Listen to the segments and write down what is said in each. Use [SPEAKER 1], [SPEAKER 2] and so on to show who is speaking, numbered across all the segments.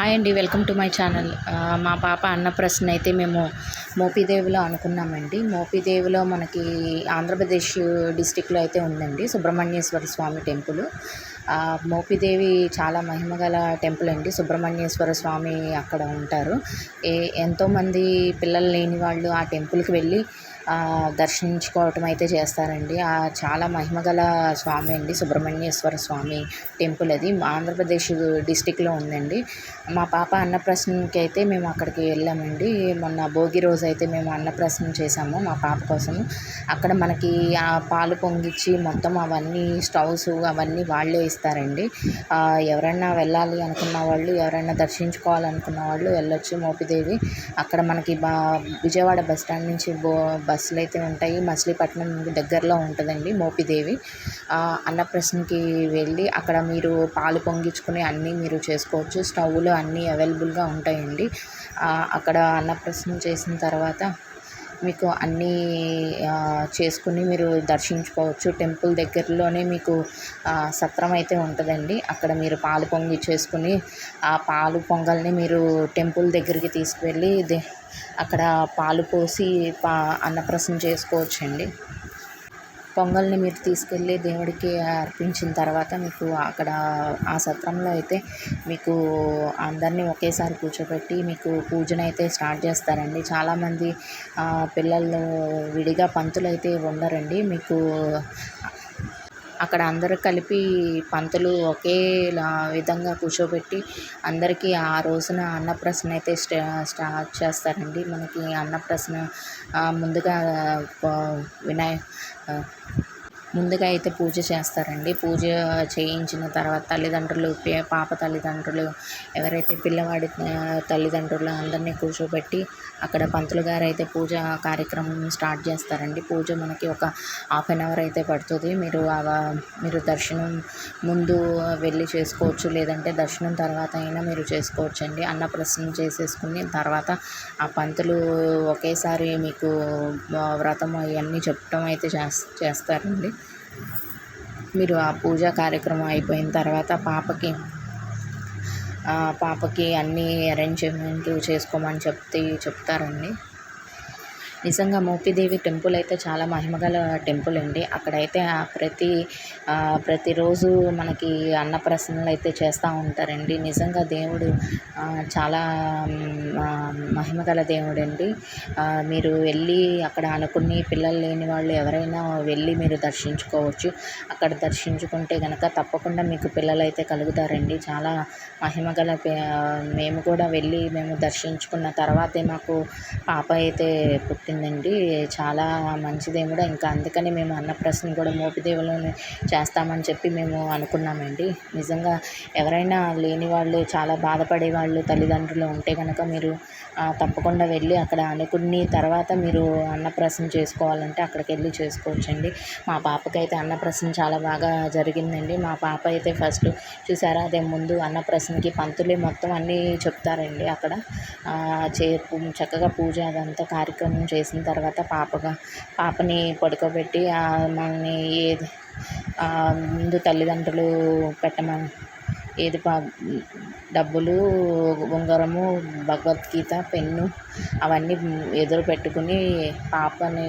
[SPEAKER 1] Hi అండి welcome to my channel. మా పాప అన్నప్రశ్న అయితే మేము మోపిదేవిలో అనుకున్నామండి. మోపిదేవిలో మనకి ఆంధ్రప్రదేశ్ డిస్టిక్లో అయితే ఉందండి సుబ్రహ్మణ్యేశ్వర స్వామి టెంపుల్. మోపిదేవి చాలా మహిమగల టెంపుల్ అండి సుబ్రహ్మణ్యేశ్వర స్వామి అక్కడ ఉంటారు. ఏ ఎంతోమంది పిల్లలు లేని వాళ్ళు ఆ టెంపుల్కి వెళ్ళి దర్శించుకోవటం అయితే చేస్తారండి. ఆ చాలా మహిమగల స్వామి అండి. సుబ్రహ్మణ్యేశ్వర స్వామి టెంపుల్ అది. ఆంధ్రప్రదేశ్ డిస్టిక్లో ఉందండి. మా పాప అన్నప్రసన్నకి అయితే మేము అక్కడికి వెళ్ళామండి. మొన్న భోగి రోజు అయితే మేము అన్నప్రసన్న చేసాము మా పాప కోసం. అక్కడ మనకి ఆ పాలు పొంగిచ్చి మొత్తం అవన్నీ స్టవ్స్ అవన్నీ వాళ్ళే ఇస్తారండి. ఎవరైనా వెళ్ళాలి అనుకున్న వాళ్ళు ఎవరైనా దర్శించుకోవాలనుకున్న వాళ్ళు వెళ్ళొచ్చు మోపిదేవి. అక్కడ మనకి బా విజయవాడ బస్ స్టాండ్ నుంచి బో బస్ బస్సులు అయితే ఉంటాయి. మచిలీపట్నం దగ్గరలో ఉంటుందండి మోపిదేవి. అన్నప్రశ్నకి అన్నప్రసన్నకి వెళ్ళి అక్కడ మీరు పాలు పొంగించుకుని అన్నీ మీరు చేసుకోవచ్చు. స్టవ్లు అన్నీ అవైలబుల్గా ఉంటాయండి. అక్కడ అన్నప్రశ్న చేసిన తర్వాత మీకు అన్నీ చేసుకుని మీరు దర్శించుకోవచ్చు. టెంపుల్ దగ్గరలోనే మీకు సత్రం అయితే ఉంటుందండి. అక్కడ మీరు పాలు పొంగి చేసుకుని ఆ పాలు పొంగల్ని మీరు టెంపుల్ దగ్గరికి తీసుకువెళ్ళి అక్కడ పాలు పోసి పా అన్నప్రసన్న చేసుకోవచ్చండి. పొంగల్ని మీరు తీసుకెళ్ళి దేవుడికి అర్పించిన తర్వాత మీకు అక్కడ ఆ సత్రంలో అయితే మీకు అందరినీ ఒకేసారి కూర్చోబెట్టి మీకు పూజనైతే అయితే స్టార్ట్ చేస్తారండి. చాలామంది పిల్లలు విడిగా పంతులు అయితే ఉండరండి. మీకు అక్కడ అందరూ కలిపి పంతులు ఒకేలా విధంగా కూర్చోబెట్టి అందరికీ ఆ రోజున అన్నప్రసన్న అయితే స్టా స్టార్ట్ చేస్తారండి. మనకి అన్నప్రసన్న ముందుగా వినాయ ముందుగా అయితే పూజ చేస్తారండి. పూజ చేయించిన తర్వాత తల్లిదండ్రులు పే- పాప తల్లిదండ్రులు ఎవరైతే పిల్లవాడి తల్లిదండ్రులు అందరినీ కూర్చోబెట్టి అక్కడ పంతులు గారు అయితే పూజ కార్యక్రమం స్టార్ట్ చేస్తారండి. పూజ మనకి ఒక హాఫ్ అన్ అవర్ అయితే పడుతుంది. మీరు అవ- మీరు దర్శనం ముందు వెళ్ళి చేసుకోవచ్చు. లేదంటే దర్శనం తర్వాత అయినా మీరు చేసుకోవచ్చు అండి అన్నప్రసన్న చేసేసుకుని తర్వాత ఆ పంతులు ఒకేసారి మీకు వ్రతం అవన్నీ చెప్పడం అయితే చేస్ చేస్తారండి. మీరు ఆ పూజా కార్యక్రమం అయిపోయిన తర్వాత పాపకి పాపకి అన్నీ అరేంజ్మెంట్ చేసుకోమని చెప్తే చెప్తారండి. నిజంగా మోపిదేవి టెంపుల్ అయితే చాలా మహిమగల టెంపుల్ అండి. అక్కడైతే ఆ ప్రతి ప్రతిరోజు మనకి అన్నప్రసన్నలు అయితే చేస్తూ ఉంటారండి. నిజంగా దేవుడు చాలా మహిమగల దేవుడండి. మీరు వెళ్ళి అక్కడ అనుకుని పిల్లలు లేని వాళ్ళు ఎవరైనా వెళ్ళి మీరు దర్శించుకోవచ్చు. అక్కడ దర్శించుకుంటే కనుక తప్పకుండా మీకు పిల్లలు అయితే కలుగుతారండి. చాలా మహిమగల మేము కూడా వెళ్ళి మేము దర్శించుకున్న తర్వాతే మాకు పాప అయితే దొరికిందండి చాలా మంచిదేముడు ఇంకా అందుకని మేము అన్నప్రసన్న కూడా మోపిదేవులోనే చేస్తామని చెప్పి మేము అనుకున్నామండి. నిజంగా ఎవరైనా లేని వాళ్ళు చాలా బాధపడే వాళ్ళు తల్లిదండ్రులు ఉంటే కనుక మీరు తప్పకుండా వెళ్ళి అక్కడ అనుకుని తర్వాత మీరు అన్నప్రసన్న చేసుకోవాలంటే అక్కడికి వెళ్ళి చేసుకోవచ్చండి. మా పాపకైతే అన్నప్రసన్న చాలా బాగా జరిగిందండి. మా పాప అయితే ఫస్ట్ చూసారా అదే ముందు అన్నప్రసన్నకి పంతులే మొత్తం అన్నీ చెప్తారండి అక్కడ. చే చక్కగా పూజ అదంతా కార్యక్రమం వేసిన తర్వాత పాపగా పాపని పడుకోబెట్టి మనని ఏది ముందు తల్లిదండ్రులు పెట్టమని ఏది పా డబ్బులు ఉంగరము భగవద్గీత పెన్ను అవన్నీ ఎదురు పెట్టుకుని పాపని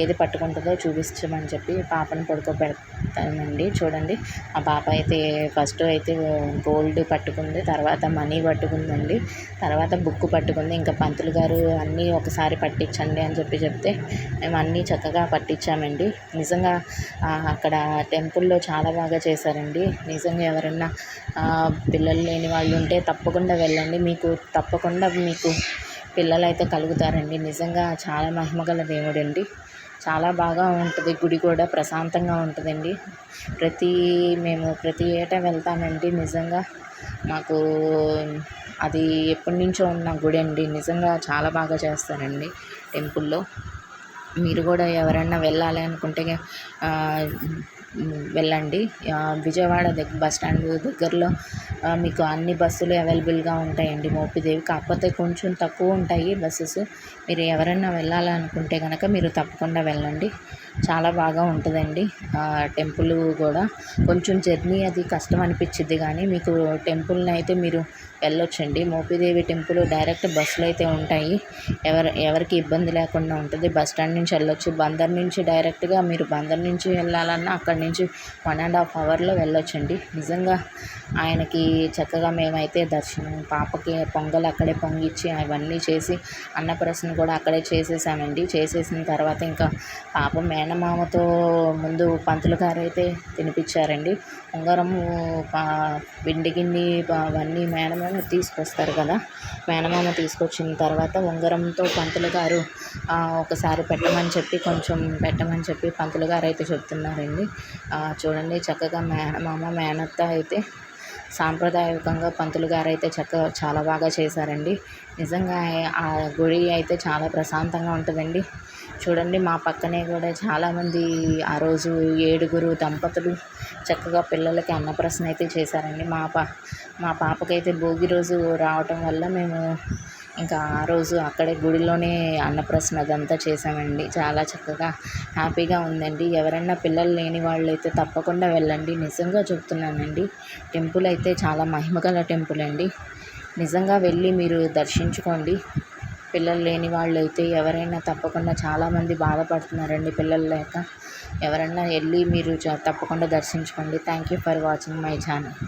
[SPEAKER 1] ఏది పట్టుకుంటుందో చూపించమని చెప్పి పాపని పడుకోబెడతానండి. చూడండి ఆ పాప అయితే ఫస్ట్ అయితే గోల్డ్ పట్టుకుంది తర్వాత మనీ పట్టుకుందండి తర్వాత బుక్ పట్టుకుంది. ఇంకా పంతులు గారు అన్నీ ఒకసారి పట్టించండి అని చెప్పి చెప్తే మేము అన్నీ చక్కగా పట్టించామండి. నిజంగా అక్కడ టెంపుల్లో చాలా బాగా చేశారండి. నిజంగా ఎవరన్నా పిల్లలు లేని వాళ్ళు ఉంటే తప్పకుండా వెళ్ళండి. మీకు తప్పకుండా మీకు పిల్లలు అయితే కలుగుతారండి. నిజంగా చాలా మహిమగల దేవుడు అండి చాలా బాగా ఉంటుంది. గుడి కూడా ప్రశాంతంగా ఉంటుందండి. ప్రతి మేము ప్రతి ఏటా వెళ్తామండి. నిజంగా మాకు అది ఎప్పటి నుంచో ఉన్న గుడి అండి నిజంగా చాలా బాగా చేస్తారండి టెంపుల్లో. మీరు కూడా ఎవరైనా వెళ్ళాలి అనుకుంటే వెళ్ళండి. విజయవాడ దగ్గర బస్ స్టాండ్ దగ్గరలో మీకు అన్ని బస్సులు అవైలబుల్గా ఉంటాయండి మోపిదేవి. కాకపోతే కొంచెం తక్కువ ఉంటాయి బస్సెస్. మీరు ఎవరైనా వెళ్ళాలనుకుంటే కనుక మీరు తప్పకుండా వెళ్ళండి. చాలా బాగా ఉంటుందండి. టెంపుల్ కూడా. కొంచెం జర్నీ అది కష్టం అనిపించిద్ది కానీ మీకు టెంపుల్ని అయితే మీరు వెళ్ళొచ్చండి. మోపిదేవి టెంపుల్ డైరెక్ట్ బస్సులు అయితే ఉంటాయి. ఎవరు ఎవరికి ఇబ్బంది లేకుండా ఉంటుంది. బస్ స్టాండ్ నుంచి వెళ్ళొచ్చు. బందర్ నుంచి డైరెక్ట్గా మీరు బందర్ నుంచి వెళ్ళాలన్నా అక్కడి నుంచి వన్ అండ్ హాఫ్ అవర్లో వెళ్ళొచ్చండి. నిజంగా ఆయనకి చక్కగా మేమైతే దర్శనం పాపకి పొంగల్ అక్కడే పొంగిచ్చి అవన్నీ చేసి అన్నప్రసన్న కూడా అక్కడే చేసేసామండి. చేసేసిన తర్వాత ఇంకా పాప మేనమామతో ముందు పంతులు గారు అయితే తినిపించారండి ఉంగరము పా వెండి అవన్నీ మేనమామ తీసుకొస్తారు కదా. మేనమామ తీసుకొచ్చిన తర్వాత ఉంగరంతో పంతులు గారు ఒకసారి పెట్టమని చెప్పి కొంచెం పెట్టమని చెప్పి పంతులు గారు అయితే చెప్తున్నారండి చూడండి చక్కగా మేనమామ మేనత్త అయితే సాంప్రదాయకంగా పంతులు గారు అయితే చక్కగా చాలా బాగా చేశారండి. నిజంగా ఆ గుడి అయితే చాలా ప్రశాంతంగా ఉంటుందండి. చూడండి మా పక్కనే కూడా చాలామంది ఆ రోజు ఏడుగురు దంపతులు చక్కగా పిల్లలకి అన్నప్రసన అయితే చేశారండి. మా పా మా పాపకైతే భోగి రోజు రావటం వల్ల మేము ఇంకా ఆ రోజు అక్కడే గుడిలోనే అన్నప్రాసన అదంతా చేసామండి చాలా చక్కగా హ్యాపీగా ఉందండి. ఎవరైనా పిల్లలు లేని వాళ్ళు అయితే తప్పకుండా వెళ్ళండి. నిజంగా చెప్తున్నానండి టెంపుల్ అయితే చాలా మహిమగల టెంపుల్ అండి. నిజంగా వెళ్ళి మీరు దర్శించుకోండి. పిల్లలు లేని వాళ్ళు అయితే ఎవరైనా తప్పకుండా చాలామంది బాధపడుతున్నారండి పిల్లలు లేక. ఎవరైనా వెళ్ళి మీరు తప్పకుండా దర్శించుకోండి. Thank you for watching my channel.